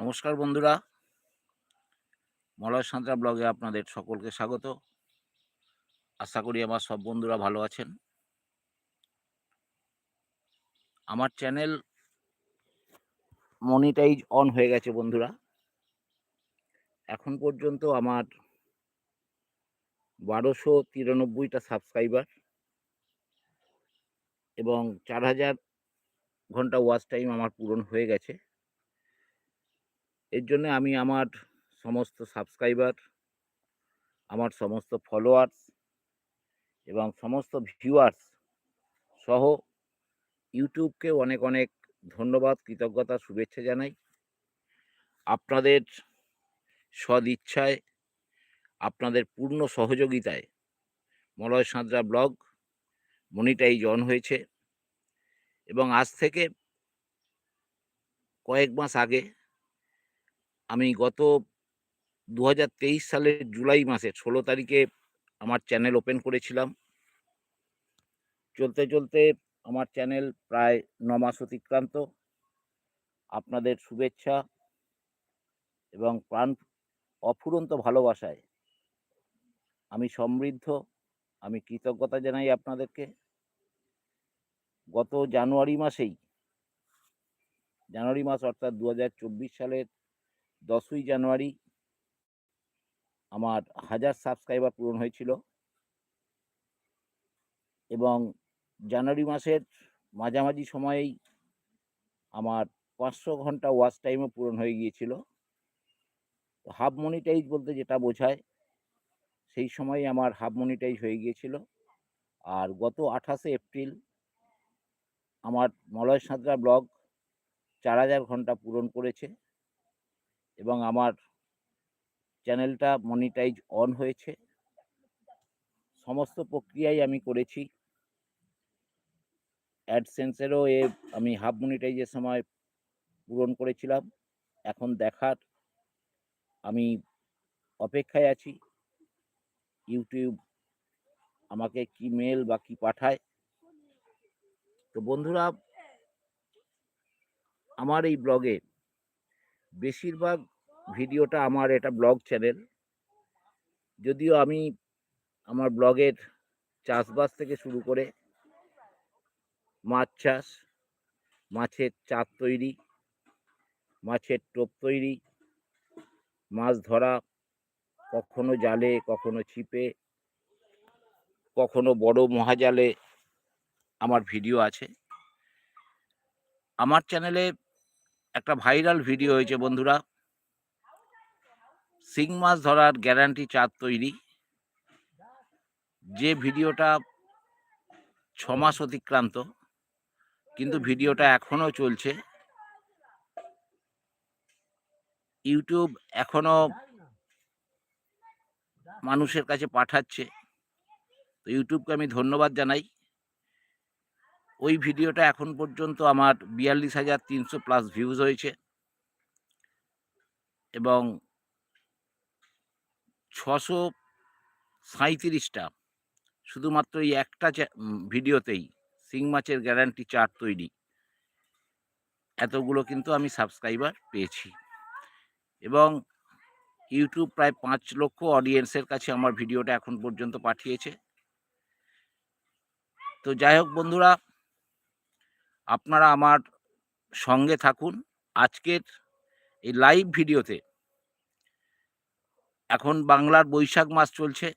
নমস্কার বন্ধুরা। মলয় সাঁতরা ব্লগে আপনাদের সকলকে স্বাগত। আশা করি আমার সব বন্ধুরা ভালো আছেন। আমার চ্যানেল মনিটাইজ অন হয়ে গেছে বন্ধুরা। এখন পর্যন্ত আমার বারোশো তিরানব্বইটা সাবস্ক্রাইবার এবং চার হাজার ঘণ্টা ওয়াচ টাইম আমার পূরণ হয়ে গেছে। এর জন্য আমি আমার সমস্ত সাবস্ক্রাইবার আমার সমস্ত ফলোয়ার্স এবং সমস্ত ভিউয়ার্স সহ ইউটিউবকে অনেক অনেক ধন্যবাদ, কৃতজ্ঞতা, শুভেচ্ছা জানাই। আপনাদের সদিচ্ছায়, আপনাদের পূর্ণ সহযোগিতায় Malay Santra blog monetize on হয়েছে এবং আজ থেকে কয়েক মাস আগে আমি গত দু হাজার তেইশ সালের জুলাই মাসের ষোলো তারিখে আমার চ্যানেল ওপেন করেছিলাম। চলতে চলতে আমার চ্যানেল প্রায় ন মাস অতিক্রান্ত। আপনাদের শুভেচ্ছা এবং প্রাণ অফুরন্ত ভালোবাসায় আমি সমৃদ্ধ, আমি কৃতজ্ঞতা জানাই আপনাদেরকে। গত জানুয়ারি মাসেই, জানুয়ারি মাস অর্থাৎ দু হাজার চব্বিশ সালের দশই জানুয়ারি আমার হাজার সাবস্ক্রাইবার পূরণ হয়েছিল। এবং জানুয়ারি মাসের মাঝামাঝি সময়েই আমার পাঁচশো ঘণ্টা ওয়াচ টাইমও পূরণ হয়ে গিয়েছিল। হাফ মনিটাইজ বলতে যেটা বোঝায়, সেই সময় আমার হাফ মনিটাইজ হয়ে গিয়েছিল। আর গত আঠাশে এপ্রিল আমার মলয় সাঁতরা ব্লগ চার হাজার ঘণ্টা পূরণ করেছে। এবং আমার চ্যানেলটা মনিটাইজ অন হয়েছে। সমস্ত প্রক্রিয়াই আমি করেছি। অ্যাডসেন্সেরও এ আমি হাফ মনিটাইজের সময় পূরণ করেছিলাম। এখন দেখার আমি অপেক্ষায় আছি। ইউটিউব আমাকে কি মেল বা কি পাঠায়। তো বন্ধুরা, আমার এই ব্লগে বেশিরভাগ ভিডিওটা আমার এটা ব্লগ চ্যানেল। যদিও আমি আমার ব্লগের চাষবাস থেকে শুরু করে মাছ চাষ, মাছের চার তৈরি, মাছের টোপ তৈরি, মাছ ধরা, কখনো জালে, কখনো ছিপে, কখনো বড় মহাজালে আমার ভিডিও আছে। আমার চ্যানেলে একটা ভাইরাল ভিডিও হয়েছে বন্ধুরা। সিং মাছ ধরার গ্যারান্টি চার তৈরি। যে ভিডিওটা ছ মাস অতিক্রান্ত, কিন্তু ভিডিওটা এখনও চলছে। ইউটিউব এখনও মানুষের কাছে পাঠাচ্ছে। তো ইউটিউবকে আমি ধন্যবাদ জানাই। ওই ভিডিওটা এখন পর্যন্ত আমার বিয়াল্লিশ হাজার তিনশো প্লাস ভিউজ হয়েছে। এবং ছশো সাঁইত্রিশটা শুধুমাত্র এই একটা ভিডিওতেই সিং মাছের গ্যারান্টি চার্ট তৈরি। এতগুলো কিন্তু আমি সাবস্ক্রাইবার পেয়েছি। এবং ইউটিউব প্রায় পাঁচ লক্ষ অডিয়েন্সের কাছে আমার ভিডিওটা এখন পর্যন্ত পাঠিয়েছে। তো যাই হোক বন্ধুরা আপনারা আমার সঙ্গে থাকুন। আজকের এই লাইভ ভিডিওতে এখন বাংলার বৈশাখ মাস চলছে।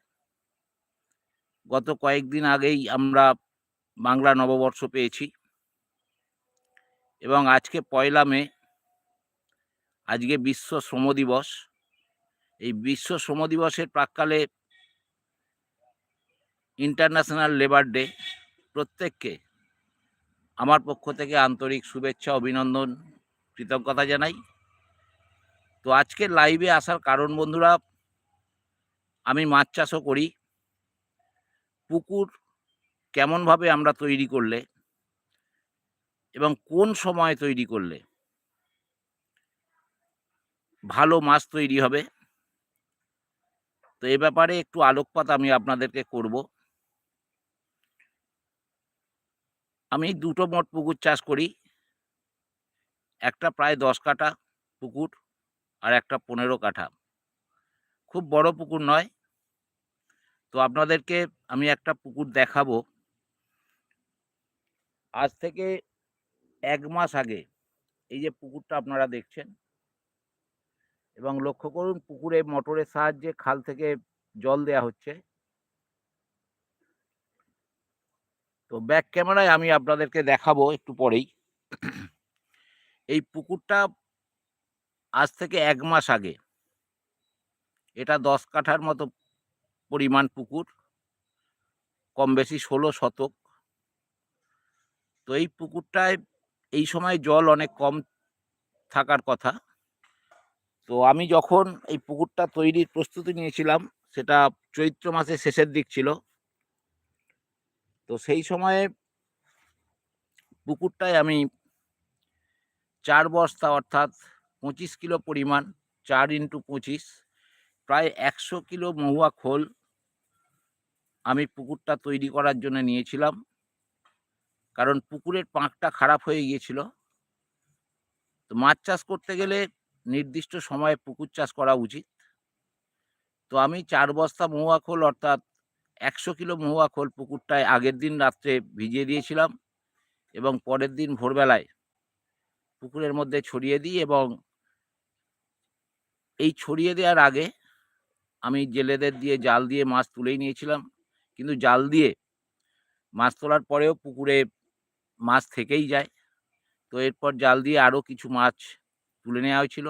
গত কয়েকদিন আগেই আমরা বাংলা নববর্ষ পেয়েছি। এবং আজকে পয়লা মে, আজকে বিশ্ব শ্রম দিবস। এই বিশ্ব শ্রম দিবসের প্রাককালে ইন্টারন্যাশনাল লেবার ডে প্রত্যেককে আমার পক্ষ থেকে আন্তরিক শুভেচ্ছা, অভিনন্দন, কৃতজ্ঞতা জানাই। তো আজকে লাইভে আসার কারণ বন্ধুরা, আমি মাছ চাষও করি। পুকুর কেমনভাবে আমরা তৈরি করলে এবং কোন সময় তৈরি করলে ভালো মাছ তৈরি হবে, তো এ ব্যাপারে একটু আলোকপাত আমি আপনাদেরকে করব। আমি দুটো মোট পুকুর চাষ করি। একটা প্রায় দশ কাটা পুকুর আর একটা পনেরো কাঠা। খুব বড় পুকুর নয়। তো আপনাদেরকে আমি একটা পুকুর দেখাবো। আজ থেকে এক মাস আগে এই যে পুকুরটা আপনারা দেখছেন এবং লক্ষ্য করুন পুকুরে মোটরের সাহায্যে খাল থেকে জল দেয়া হচ্ছে। তো ব্যাক ক্যামেরায় আমি আপনাদেরকে দেখাবো একটু পরেই। এই পুকুরটা আজ থেকে এক মাস আগে। এটা দশ কাঠার মতো পরিমাণ পুকুর। কম বেশি ষোলো শতক। তো এই পুকুরটায় এই সময় জল অনেক কম থাকার কথা। তো আমি যখন এই পুকুরটা তৈরির প্রস্তুতি নিয়েছিলাম, সেটা চৈত্র মাসের শেষের দিক ছিল। তো সেই সময়ে পুকুরটায় আমি চার বস্তা অর্থাৎ পঁচিশ কিলো পরিমাণ, চার ইন্টু পঁচিশ, প্রায় একশো কিলো মহুয়া খোল আমি পুকুরটা তৈরি করার জন্য নিয়েছিলাম। কারণ পুকুরের পাঁকটা খারাপ হয়ে গিয়েছিল। তো মাছ চাষ করতে গেলে নির্দিষ্ট সময়ে পুকুর চাষ করা উচিত। তো আমি চার বস্তা মহুয়া খোল অর্থাৎ একশো কিলো মহুয়া খোল পুকুরটায় আগের দিন রাত্রে ভিজিয়ে দিয়েছিলাম এবং পরের দিন ভোরবেলায় পুকুরের মধ্যে ছড়িয়ে দিই এবং এই ছড়িয়ে দেওয়ার আগে আমি জেলেদের দিয়ে জাল দিয়ে মাছ তুলেই নিয়েছিলাম। কিন্তু জাল দিয়ে মাছ তোলার পরেও পুকুরে মাছ থেকেই যায়। তো এরপর জাল দিয়ে আরও কিছু মাছ তুলে নেওয়া হয়েছিল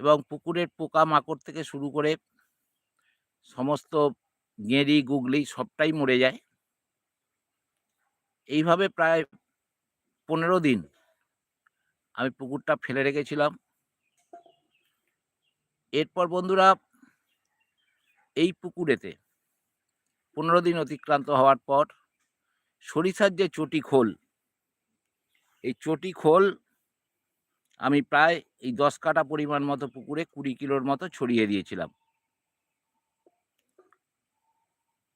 এবং পুকুরের পোকা মাকড় থেকে শুরু করে সমস্ত গেঁড়ি, গুগলি সবটাই মরে যায়। এইভাবে প্রায় পনেরো দিন আমি পুকুরটা ফেলে রেখেছিলাম। এরপর বন্ধুরা, এই পুকুরেতে পনেরো দিন অতিক্রান্ত হওয়ার পর সরিষার যে চটি খোল, এই চটি খোল আমি প্রায় এই দশ কাটা পরিমাণ মতো পুকুরে কুড়ি কিলোর মতো ছড়িয়ে দিয়েছিলাম।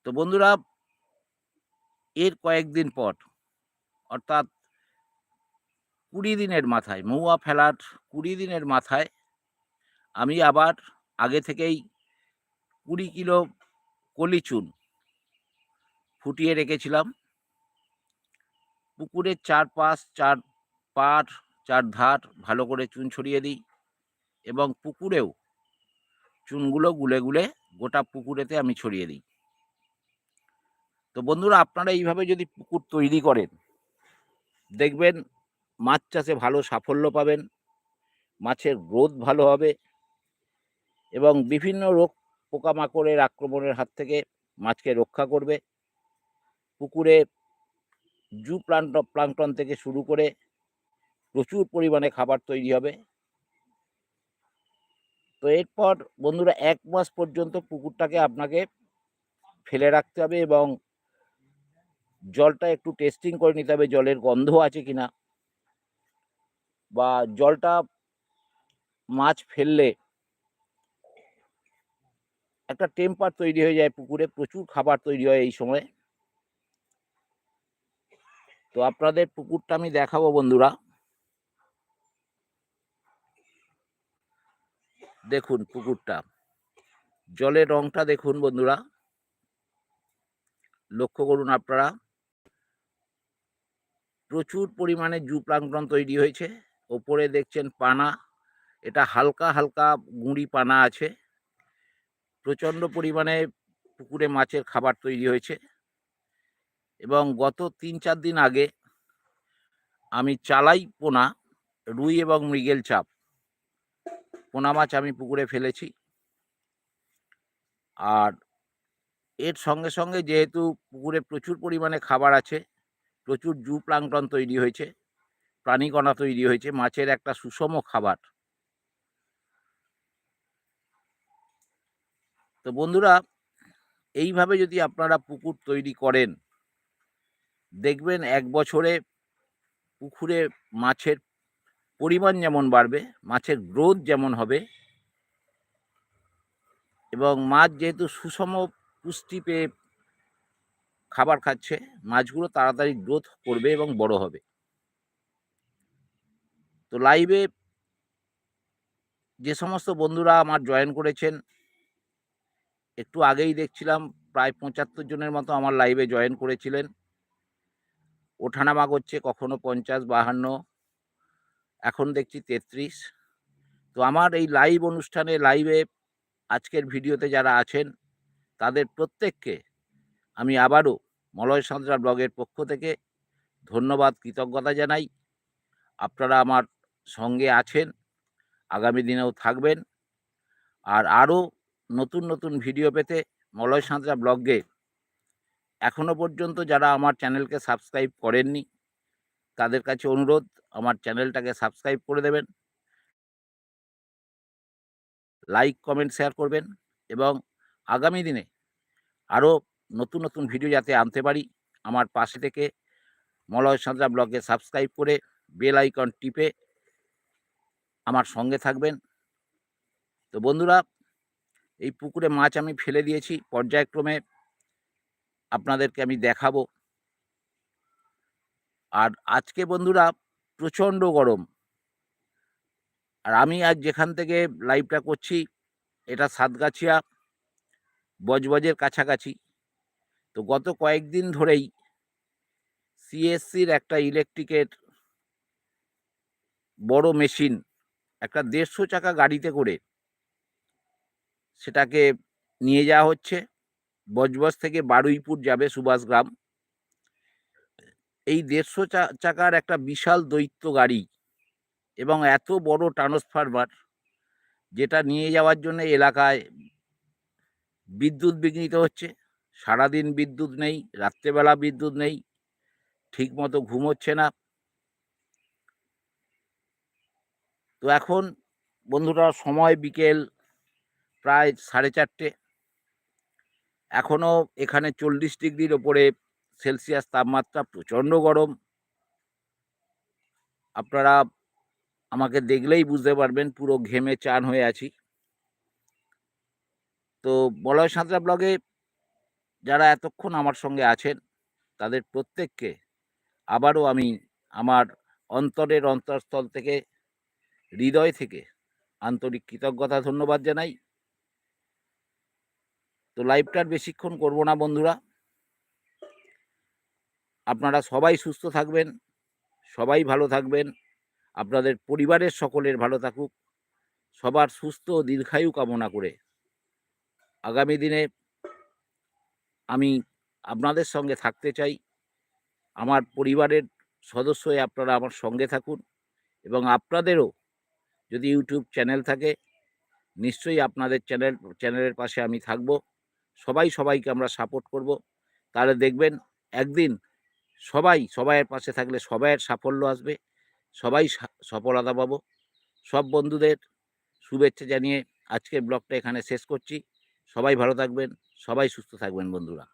তো বন্ধুরা, এর কয়েকদিন পর, অর্থাৎ কুড়ি দিনের মাথায় মৌয়া ফেলার কুড়ি দিনের মাথায়, আমি আবার আগে থেকেই কুড়ি কিলো কলি চুন ফুটিয়ে রেখেছিলাম। পুকুরের চারপাশ, চার পাট চার ধার ভালো করে চুন ছড়িয়ে দিই এবং পুকুরেও চুনগুলো গুলে গুলে গোটা পুকুরেতে আমি ছড়িয়ে দিই। তো বন্ধুরা, আপনারা এইভাবে যদি পুকুর তৈরি করেন, দেখবেন মাছ চাষে ভালো সাফল্য পাবেন, মাছের গ্রোথ ভালো হবে এবং বিভিন্ন রোগ, পোকামাকড়ের আক্রমণের হাত থেকে মাছকে রক্ষা করবে। পুকুরে জু প্লান্ট প্লাঙ্কটন থেকে শুরু করে প্রচুর পরিমাণে খাবার তৈরি হবে। তো এরপর বন্ধুরা, এক মাস পর্যন্ত পুকুরটাকে আপনাকে ফেলে রাখতে হবে এবং জলটা একটু টেস্টিং করে নিতে হবে, জলের গন্ধ আছে কি না বা জলটা মাছ ফেললে একটা টেম্পার তৈরি হয়ে যায় পুকুরে, প্রচুর খাবার তৈরি হয় এই সময়। তো আপনাদের পুকুরটা আমি দেখাবো বন্ধুরা। দেখুন পুকুরটা। জলের রংটা দেখুন বন্ধুরা। লক্ষ্য করুন আপনারা। প্রচুর পরিমাণে জু প্লাঙ্কটন তৈরি হয়েছে। ওপরে দেখছেন পানা। এটা হালকা হালকা গুঁড়ি পানা আছে। প্রচণ্ড পরিমাণে পুকুরে মাছের খাবার তৈরি হয়েছে। এবং গত তিন, চার দিন আগে আমি চালাই পোনা, রুই এবং মৃগেল চাপ। পোনা মাছ আমি পুকুরে ফেলেছি। আর এর সঙ্গে সঙ্গে যেহেতু পুকুরে প্রচুর পরিমাণে খাবার আছে প্রচুর জু প্লাঙ্কটন তৈরি হয়েছে প্রাণীকণা তৈরি হয়েছে, মাছের একটা সুষম খাবার। তো বন্ধুরা, এইভাবে যদি আপনারা পুকুর তৈরি করেন, দেখবেন এক বছরে পুকুরে মাছের পরিমাণ যেমন বাড়বে, মাছের গ্রোথ যেমন হবে, এবং মাছ যেহেতু সুষম পুষ্টি পেয়ে খাবার খাচ্ছে, মাছগুলো তাড়াতাড়ি গ্রোথ করবে এবং বড় হবে। তো লাইভে যে সমস্ত বন্ধুরা আমার জয়েন করেছেন, একটু আগেই দেখছিলাম প্রায় পঁচাত্তর জনের মতো আমার লাইভে জয়েন করেছিলেন। ওঠানামা করছে কখনো পঞ্চাশ, বাহান্ন, এখন দেখছি তেত্রিশ। তো আমার এই লাইভ অনুষ্ঠানে লাইভে আজকের ভিডিওতে যারা আছেন, তাদের প্রত্যেককে আমি আবারও মলয় সাঁতরা ব্লগের পক্ষ থেকে ধন্যবাদ, কৃতজ্ঞতা জানাই। আপনারা আমার সঙ্গে আছেন, আগামী দিনেও থাকবেন। আর আরও নতুন নতুন ভিডিও পেতে মলয় সাঁতরা ব্লগে। এখনও পর্যন্ত যারা আমার চ্যানেলকে সাবস্ক্রাইব করেননি, তাদের কাছে অনুরোধ, আমার চ্যানেলটাকে সাবস্ক্রাইব করে দেবেন। লাইক, কমেন্ট, শেয়ার করবেন এবং আগামী দিনে আরও নতুন নতুন ভিডিও যাতে আনতে পারি, আমার পাশে থেকে মলয় সাঁতরা ব্লগে সাবস্ক্রাইব করে বেল আইকন টিপে আমার সঙ্গে থাকবেন। তো বন্ধুরা, এই পুকুরে মাছ আমি ফেলে দিয়েছি, পর্যায়ক্রমে আপনাদেরকে আমি দেখাবো। আর আজকে বন্ধুরা, প্রচণ্ড গরম। আর আমি আজ যেখান থেকে লাইভটা করছি, এটা সাতগাছিয়া, বজবজের কাছাকাছি। তো গত কয়েকদিন ধরেই সিএসসির একটা ইলেকট্রিকের বড় মেশিন একটা দেড়শো চাকা গাড়িতে করে সেটাকে নিয়ে যাওয়া হচ্ছে। বজবজ থেকে বারুইপুর যাবে সুভাষগ্রাম এই দেড়শো চাকার একটা বিশাল দৈত্য গাড়ি এবং এত বড় ট্রান্সফরমার যেটা নিয়ে যাওয়ার জন্য এলাকায় বিদ্যুৎ বিঘ্নিত হচ্ছে। সারাদিন বিদ্যুৎ নেই, রাত্রেবেলা বিদ্যুৎ নেই ঠিক মতো ঘুম হচ্ছে না। তো এখন বন্ধুরা সময় বিকেল প্রায় সাড়ে চারটে। এখনও এখানে চল্লিশ ডিগ্রির ওপরে সেলসিয়াস তাপমাত্রা, প্রচণ্ড গরম। আপনারা আমাকে দেখলেই বুঝতে পারবেন, পুরো ঘেমে চান হয়ে আছি। তো বলয় সাঁতরা ব্লগে যারা এতক্ষণ আমার সঙ্গে আছেন, তাদের প্রত্যেককে আবারও আমি আমার অন্তরের অন্তরস্থল থেকে, হৃদয় থেকে আন্তরিক কৃতজ্ঞতা ধন্যবাদ জানাই। তো লাইভটার বেশিক্ষণ করব না বন্ধুরা। আপনারা সবাই সুস্থ থাকবেন, সবাই ভালো থাকবেন, আপনাদের পরিবারের সকলের ভালো থাকুক, সবার সুস্থ দীর্ঘায়ু কামনা করে। আগামী দিনে আমি আপনাদের সঙ্গে থাকতে চাই। আমার পরিবারের সদস্য হয়ে আপনারা আমার সঙ্গে থাকুন এবং আপনাদেরও যদি ইউটিউব চ্যানেল থাকে, নিশ্চয়ই আপনাদের চ্যানেল, চ্যানেলের পাশে আমি থাকব। সবাই সবাইকে আমরা সাপোর্ট করব। তাহলে দেখবেন একদিন সবাই, সবাইয়ের পাশে থাকলে সবাইয়ের সাফল্য আসবে, সবাই সফলতা পাবো। সব বন্ধুদের শুভেচ্ছা জানিয়ে আজকের ব্লগটা এখানে শেষ করছি। সবাই ভালো থাকবেন সবাই সুস্থ থাকবেন বন্ধুরা।